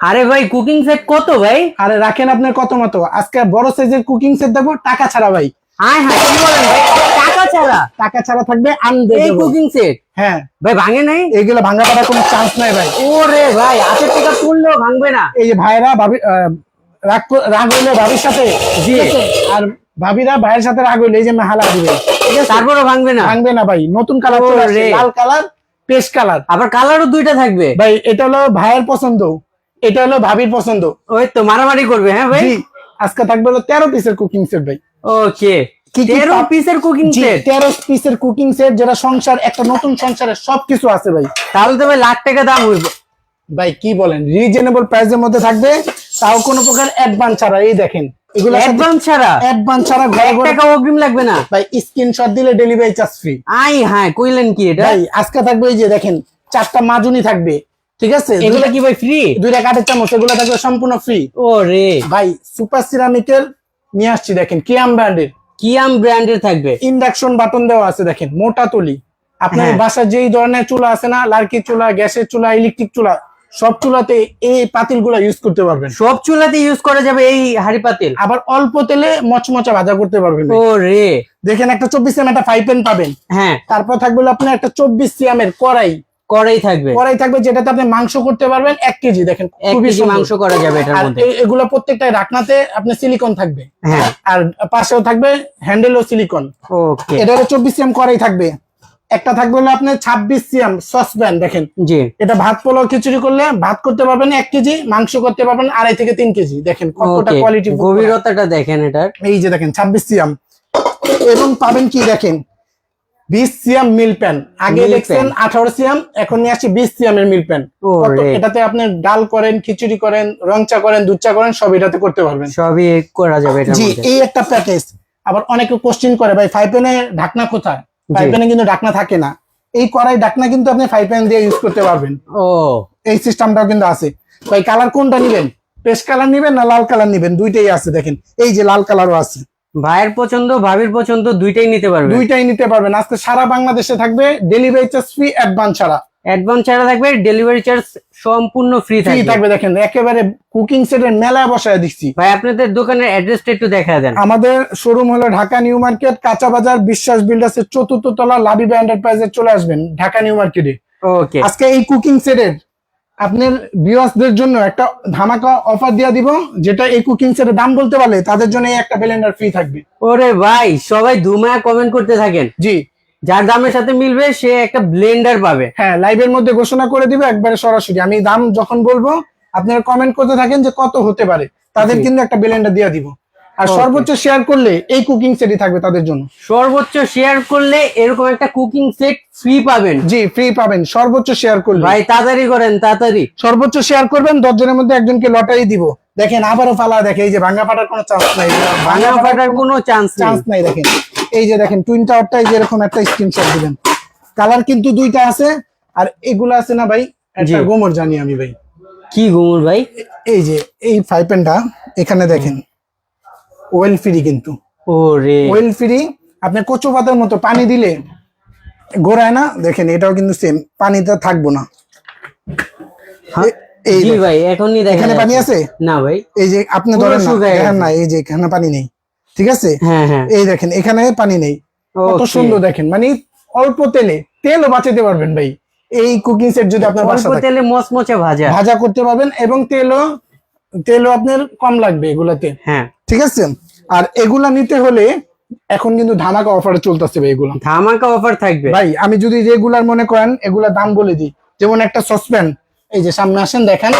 আরে ভাই cooking set কত ভাই? আরে রাখেন আপনার কত মতো? আজকে বড় সাইজের কুকিং সেট দেবো টাকা ছাড়া ভাই। আয় হ্যাঁ কি বলেন ভাই? টাকা ছাড়া? টাকা ছাড়া থাকবে এই আনবে কুকিং সেট হ্যাঁ। ভাই ভাঙে নাই? এগুলো ভাঙা পাড়ার কোনো চান্স নাই ভাই। ওরে ভাই হাতের টাকা তুললেও ভাঙবে না। এই যে ভাইরা ভাবি রাগ রাগ হইলে ভাবির সাথে। জি। আর ভাবিরা ভাইয়ের সাথে রাগ হইলে এই যে মেহালা দিবে। তারপরও ভাঙবে না? ভাঙবে না ভাই। নতুন কালার লাল কালার পেস্ট কালার আবার কালারও দুইটা থাকবে। ভাই এটা হলো ভাইয়ের পছন্দ। এটা হলো ভাবির পছন্দ। ওই তো মারামারি করবে হ্যাঁ ভাই? আজকে থাকবে হলো তেরো পিসের কুকিং সেট ভাই। ওকে। তেরো পিসের কুকিং সেট তেরো পিসের কুকিং সেট যেটা সংসার একটা নতুন সংসারে সবকিছু আছে ভাই। তাহলে তো ভাই লাখ টাকা দাম হইবে। ভাই কি বলেন? রিজনেবল প্রাইসের মধ্যে থাকবে তাও কোনো প্রকার অ্যাডভান্স ছাড়া এই দেখেন। এগুলো অ্যাডভান্স ছাড়া? অ্যাডভান্স ছাড়া ঘরে ঘরে টাকা অগ্রিম লাগবে না? ভাই স্ক্রিনশট দিলে ডেলিভারি চার্জ ফ্রি আই হ্যাঁ কইলেন কি এটা? ভাই আজকে থাকবে এই যে দেখেন চারটা মাজুনি থাকবে। ঠিক আছে? এগুলো কি ভাই ফ্রি দুইটা কাঠের চামচ এগুলো থাকবে সম্পূর্ণ ফ্রি ও রে ভাই সুপার সিরামিকের নিয়ে আসছি দেখেন কিয়াম ব্র্যান্ডের কিয়াম ব্র্যান্ডের থাকবে। ইন্ডাকশন বাটন দেওয়া আছে দেখেন মোটা তুলি। আপনার হ্যাঁ। বাসায় যেই ধরনের চুলা আছে না লার্কি চুলা গ্যাসের চুলা ইলেকট্রিক চুলা সব চুলাতে এই পাতিলগুলা ইউজ করতে পারবেন। সব চুলাতে ইউজ করা যাবে এই হাড়ি পাতিল? আবার অল্প তেলে মচমচা ভাজা করতে পারবেন। ও রে দেখেন একটা চব্বিশ সিএম একটা ফাইভ পেন পাবেন। হ্যাঁ। তারপর থাকবে আপনার একটা চব্বিশ সিএম এর কড়াই। করাই থাকবে। কড়াই থাকবে যেটাতে আপনি মাংস করতে পারবেন এক কেজি দেখেন খুবই মাংস করা যাবে এটার মধ্যে। এগুলো প্রত্যেকটাই রাখনাতে আপনার সিলিকন থাকবে। হ্যাঁ। আর পাশেও থাকবে হ্যান্ডেল ও সিলিকন ওকে এটা চব্বিশ সিএম কড়াই থাকবে। একটা থাকবে হলো আপনার ছাব্বিশ সিএম সসপ্যান দেখেন। জি। এটা ভাত পোলাও খিচুড়ি করলে ভাত করতে পারবেন এক কেজি মাংস করতে পারবেন আড়াই থেকে তিন কেজি। দেখেন কতটা কোয়ালিটি গভীরতাটা দেখেন এটার। এই যে দেখেন ছাব্বিশ সিএম। এবং পাবেন কি দেখেন? বিশ সিএম মিল প্যান আগে দেখছেন। আঠারো সিএম এখন নিয়ে আসছি বিশ সিএম এর মিল প্যান এটাতে আপনি ডাল করেন খিচুড়ি করেন রংচা করেন দুধ চা করেন সব এটাতে করতে পারবেন। সবই করা যাবে জি এই একটা প্যাকেজ আবার অনেকে কোশ্চিন করে ভাই ফাইভ প্যানে ঢাকনা কোথায়? ফাইভ প্যানে কিন্তু ঢাকনা থাকে না। এই কড়াই ঢাকনা কিন্তু আপনি ফাইভ প্যান দিয়ে ইউজ করতে পারবেন। ও। এই সিস্টেমটাও কিন্তু আছে। ভাই কালার কোনটা নিবেন? পেস্ট কালার নিবেন না লাল কালার নিবেন? দুইটাই আছে দেখেন। এই যে লাল কালারও আছে। ভাইয়ের পছন্দ ভাবির পছন্দ দুইটাই নিতে পারবে দুইটাই নিতে পারবেন। আজকে সারা বাংলাদেশে থাকবে ডেলিভারি চার্জ ফ্রি অ্যাডভান্স ছাড়া। অ্যাডভান্স ছাড়া থাকবে ডেলিভারি চার্জ সম্পূর্ণ ফ্রি থাকবে। থাকবে দেখেন একেবারে কুকিং সেটের মেলায় বসায় দিচ্ছি। ভাই আপনাদের দোকানের অ্যাড্রেসটা একটু দেখা দেন। আমাদের শোরুম হলো ঢাকা নিউ মার্কেট কাঁচা বাজার বিশ্বাস বিল্ডার্স এর চতুর্থ তলা লাবিবা এন্টারপ্রাইজে চলে আসবেন ঢাকা নিউ মার্কেটে। ওকে আজকে এই কুকিং সেটের আপনার ভিউয়ার্সদের জন্য একটা ধামাকা অফার দিয়ে দিব যেটা এই কুকিং সেটের দাম বলতে পারলে তাদের জন্য একটা ব্লেন্ডার ফ্রি থাকবে। ওরে ভাই সবাই ধুমায় কমেন্ট করতে থাকেন। জি। যার দামের সাথে মিলবে সে একটা ব্লেন্ডার পাবে। হ্যাঁ লাইভের মধ্যে ঘোষণা করে দিবে একবারে সরাসরি। আমি দাম যখন বলব আপনারা কমেন্ট করতে থাকেন যে কত হতে পারে। তাদের কিন্তু একটা ব্লেন্ডার দিয়ে দিব। আর সর্বোচ্চ শেয়ার করলে এই কুকিং সেটই থাকবে তাদের জন্য। সর্বোচ্চ শেয়ার করলে এরকম একটা কুকিং সেট ফ্রি পাবেন। জি ফ্রি পাবেন। সর্বোচ্চ শেয়ার করলে। ভাই তাড়াতাড়ি করেন তাড়াতাড়ি। সর্বোচ্চ শেয়ার করবেন দশ জনের মধ্যে একজনকে লটারি দিব। দেখেন আবারও ফালা দেখে এই যে ভাঙা ফাটার কোনো চান্স নাই। ভাঙা ফাটার কোনো চান্স নেই চান্স নাই। দেখেন। এই যে দেখেন টুইন টাওয়ারটা এই যে এরকম একটা স্ক্রিনশট দিবেন। কালার কিন্তু দুইটা আছে আর এগুলো আছে না ভাই? একটা। গোমর জানি আমি ভাই। কি গুমুর ভাই? এই যে এই ফাইভ পেনটা এখানে দেখেন। ওয়েল ফ্রি কিন্তু। ও রে ওয়েল ফ্রি আপনি কচু পাতার মতো পানি দিলে গোড়ায় না দেখেন এটাও কিন্তু সেম থাকব না। হ্যাঁ, এই ভাই এখনই দেখেন এখানে পানি আছে? না ভাই। এই যে আপনি ধরেন না, এই যে এখানে পানি নেই ঠিক আছে? হ্যাঁ হ্যাঁ। এই দেখেন এখানে পানি নেই। কত সুন্দর দেখেন মানে অল্প তেলে তেলও বাঁচাতে পারবেন ভাই। এই কুকিং সেট যদি আপনার তেলে মচমচে ভাজা। ভাজা করতে পারবেন এবং তেলও তেলও আপনার কম লাগবে এগুলাতে। হ্যাঁ। ঠিক আছে? আর এগুলা নিতে হলে এখন কিন্তু ধামাকা অফারে চলতেছে ভাই এগুলো। ধামাকা অফার থাকবে। ভাই আমি যদি রেগুলার মনে করেন এগুলা দাম বলে দিই। যেমন একটা সসপ্যান এই যে সামনে আসেন দেখেন।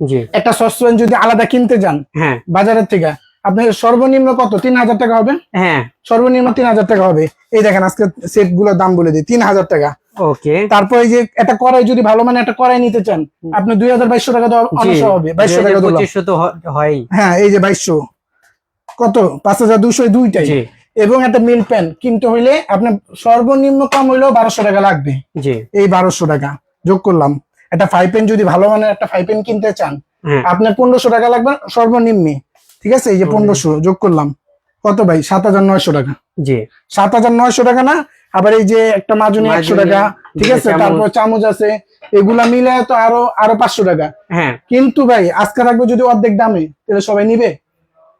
জি। একটা সসপ্যান যদি আলাদা কিনতে যান হ্যাঁ। বাজারের থেকে আপনার সর্বনিম্ন কত? তিন হাজার টাকা হবে? হ্যাঁ। সর্বনিম্ন তিন হাজার টাকা হবে। এই দেখেন আজকে সেটগুলোর দাম বলে দিই তিন হাজার টাকা। ওকে। তারপর যে একটা কড়াই যদি ভালো মানে একটা কড়াই নিতে চান আপনি দুই হাজার বাইশশো টাকা অনায়াসে হবে বাইশশো টাকা পঁচিশশো তো হ- হয়ই। হ্যাঁ এই যে বাইশশো। কত? পাঁচ হাজার দুশো দুইটাই। এবং একটা মিল প্যান কিনতে হইলে আপনার সর্বনিম্ন কম হইলেও বারোশো টাকা লাগবে। এই বারোশো টাকা যোগ করলাম। একটা ফাইভ পেন যদি ভালো মানের একটা ফাইভ পেন কিনতে চান হ্যাঁ আপনার পনেরোশো টাকা লাগবে সর্বনিম্নে। ঠিক আছে? এই যে পনেরোশো যোগ করলাম। কত ভাই? সাত হাজার নয়শো টাকা। জি। সাত হাজার নয়শো টাকা না আবার এই যে একটা মাজুনি একশো টাকা ঠিক আছে? তারপর চামচ আছে এগুলা মিলে তো আরও আরও পাঁচশো টাকা। হ্যাঁ। কিন্তু ভাই আজকে রাখব যদি অর্ধেক দামে তাহলে সবাই নিবে?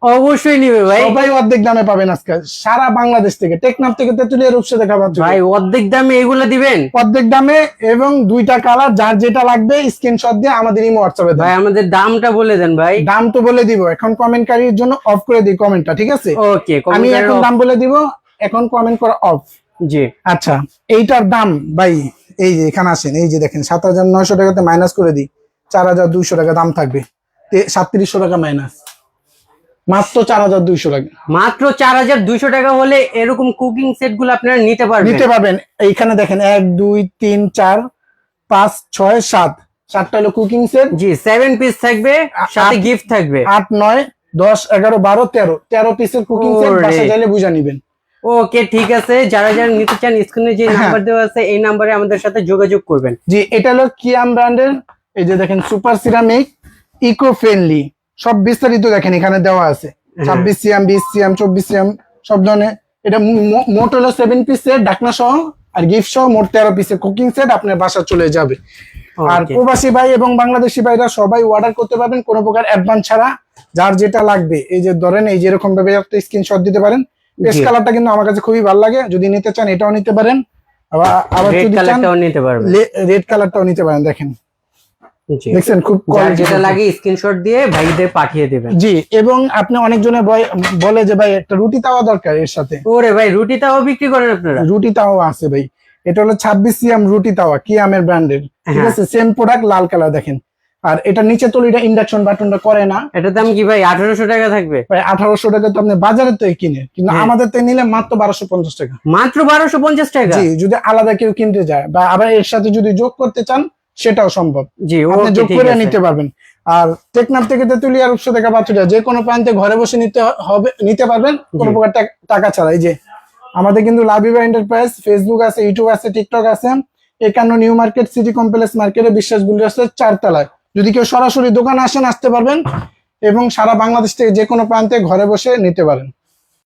অবশ্যই নিবে ভাই। সবাই অর্ধেক দামে পাবেন আজকে সারা বাংলাদেশ থেকে। টেকনাফ থেকে তেতুলিয়া রূপসা দেখা পাচ্ছ ভাই অর্ধেক দামে এগুলো দিবেন? অর্ধেক দামে এবং দুইটা কালার যার যেটা লাগবে স্ক্রিনশট দিয়ে আমাদের ইমো হোয়াটসঅ্যাপে ভাই আমাদের দামটা বলে দেন ভাই। দাম তো বলে দিব এখন কমেন্টকারীর জন্য অফ করে দিই কমেন্টটা ঠিক আছে? ওকে আমি এখন দাম বলে দিব এখন কমেন্ট করা অফ জি। আচ্ছা এইটার দাম ভাই এই যে এখানে আসেন এই যে দেখেন সাত হাজার নয়শো টাকাতে মাইনাস করে দিই চার হাজার দুইশো টাকা দাম থাকবে। সাতত্রিশশো টাকা মাইনাস মাত্র চার হাজার দুইশো টাকা। মাত্র চার হাজার দুইশো টাকা হলে এরকম কুকিং সেটগুলো আপনারা নিতে পারবেন। নিতে পারবেন। এইখানে দেখেন এক দুই তিন চার পাঁচ ছয় সাত। সাতটা হলো cooking set G seven piece থাকবে সাথে গিফট থাকবে। আট নয় দশ এগারো বারো তেরো। তেরো পিসের কুকিং সেট ওরে। বাসা চাইলে বুঝা নিবেন। ওকে ঠিক আছে। যারা যারা নিতে চান স্ক্রিনে যে হ্যাঁ। নাম্বার দেওয়া আছে এই নাম্বারে আমাদের সাথে যোগাযোগ করবেন। জি এটা হলো কিয়াম ব্র্যান্ডের এই যে দেখেন সুপার সিরামিক ইকো ফ্রেন্ডলি সব বিস্তারিত দেখেন এখানে দেওয়া আছে। হ্যাঁ। ছাব্বিশ সিএম বিশ সিএম চব্বিশ সিএম সব ধরনের। এটা মোট হলো সেভেন পিস ডাকনা সহ আর গিফট সহ মোট তেরো পিসের কুকিং সেট আপনার বাসা চলে যাবে। আর প্রবাসী ভাই এবং বাংলাদেশি ভাইরা সবাই অর্ডার করতে পারবেন কোনো প্রকার অ্যাডভান্স ছাড়া। যার যেটা লাগবে এই যে ধরেন এই যে এরকম ভাবে একটা স্ক্রিনশট দিতে পারেন। পেস্ট কালারটা কিন্তু আমার কাছে খুবই ভালো লাগে। যদি নিতে চান এটাও নিতে পারেন। আবার আবার যদি চান নিতে পারবেন। রেড কালারটাও নিতে পারেন দেখেন। দেখছেন খুব যেটা লাগে স্ক্রিনশট দিয়ে ভাইদের পাঠিয়ে দেবেন। জি এবং আপনি অনেকজনে বয়- বলে যে ভাই একটা রুটি তাওয়া দরকার এর সাথে। ওরে ভাই রুটি তাও বিক্রি করেন আপনারা? রুটি তাওয়া আছে ভাই। এটা হলো ছাব্বিশ সিএম রুটি তাওয়া কিয়ামের ব্র্যান্ডের। ঠিক হ্যাঁ। আছে সেম প্রোডাক্ট লাল কালার দেখেন। আর এটা নিচে তলিটা ইন্ডাকশন বাটনটা করে না। এটার দাম কি ভাই আঠারোশো টাকা থাকবে? ভাই আঠারোশো টাকা তো আপনি বাজারে তো কিনে। কিন্তু হ্যাঁ। আমাদের তো নিলে মাত্র বারোশো পঞ্চাশ টাকা। মাত্র বারোশো পঞ্চাশ টাকা? জি যদি আলাদা কেউ কিনতে যায় বা আবার এর সাথে যদি যোগ করতে চান সেটাও সম্ভব। জি আপনি যোগ করে নিতে পারবেন। আর টেকনাফ থেকে তেতুলিয়া রূপসা দেখা পাচ্ছিটা যে কোনো প্রান্তে ঘরে বসে নিতে হবে নিতে পারবেন। কোনো প্রকার টাকা ছাড়া। এই যে আমাদের কিন্তু লাভিবা এন্টারপ্রাইজ ফেসবুক আছে ইউটিউব আছে টিকটক আছে। একান্ন নিউ মার্কেট সিটি কমপ্লেক্স মার্কেটে বিশ্বাস আছে চারতলায়। যদি কেউ সরাসরি দোকানে আসেন, আসতে পারবেন এবং সারা বাংলাদেশ থেকে যে কোনো প্রান্তে ঘরে বসে নিতে পারেন।